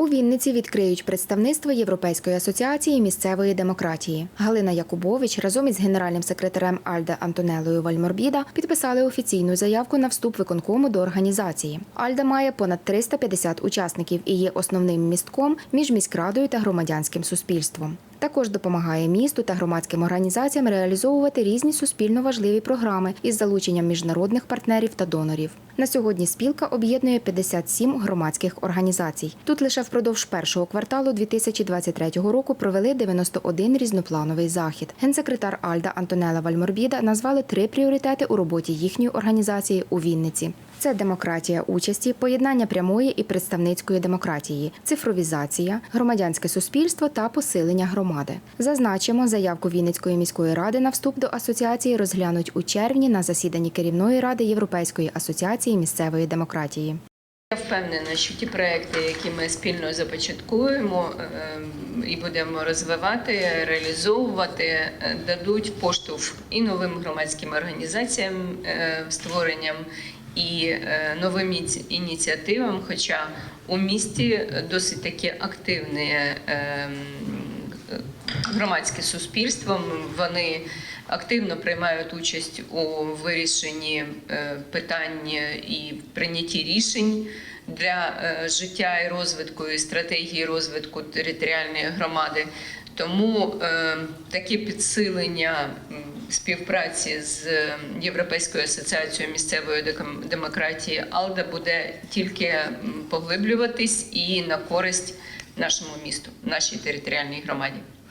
У Вінниці відкриють представництво Європейської асоціації місцевої демократії. Галина Якубович разом із генеральним секретарем Альда Антонелою Вальморбіда підписали офіційну заявку на вступ виконкому до організації. Альда має понад 350 учасників і є основним містком між міськрадою та громадянським суспільством. Також допомагає місту та громадським організаціям реалізовувати різні суспільно важливі програми із залученням міжнародних партнерів та донорів. На сьогодні спілка об'єднує 57 громадських організацій. Тут лише впродовж першого кварталу 2023 року провели 91 різноплановий захід. Генсекретар Альда Антонела Вальморбіда назвали три пріоритети у роботі їхньої організації у Вінниці. Це демократія участі, поєднання прямої і представницької демократії, цифровізація, громадянське суспільство та посилення громади. Зазначимо, заявку Вінницької міської ради на вступ до асоціації розглянуть у червні на засіданні керівної ради Європейської асоціації місцевої демократії. Я впевнена, що ті проекти, які ми спільно започаткуємо ем, і будемо розвивати, реалізовувати, е, дадуть поштовх і новим громадським організаціям е, створенням і е, новим ініціативам. Хоча у місті досить таке активне ем, громадське суспільство. Вони активно приймають участь у вирішенні е, питань і прийнятті рішень для е, життя і розвитку і стратегії розвитку територіальної громади. Тому е, таке підсилення співпраці з е, Європейською асоціацією місцевої демократії АЛДА буде тільки поглиблюватись і на користь нашому місту, нашій територіальній громаді.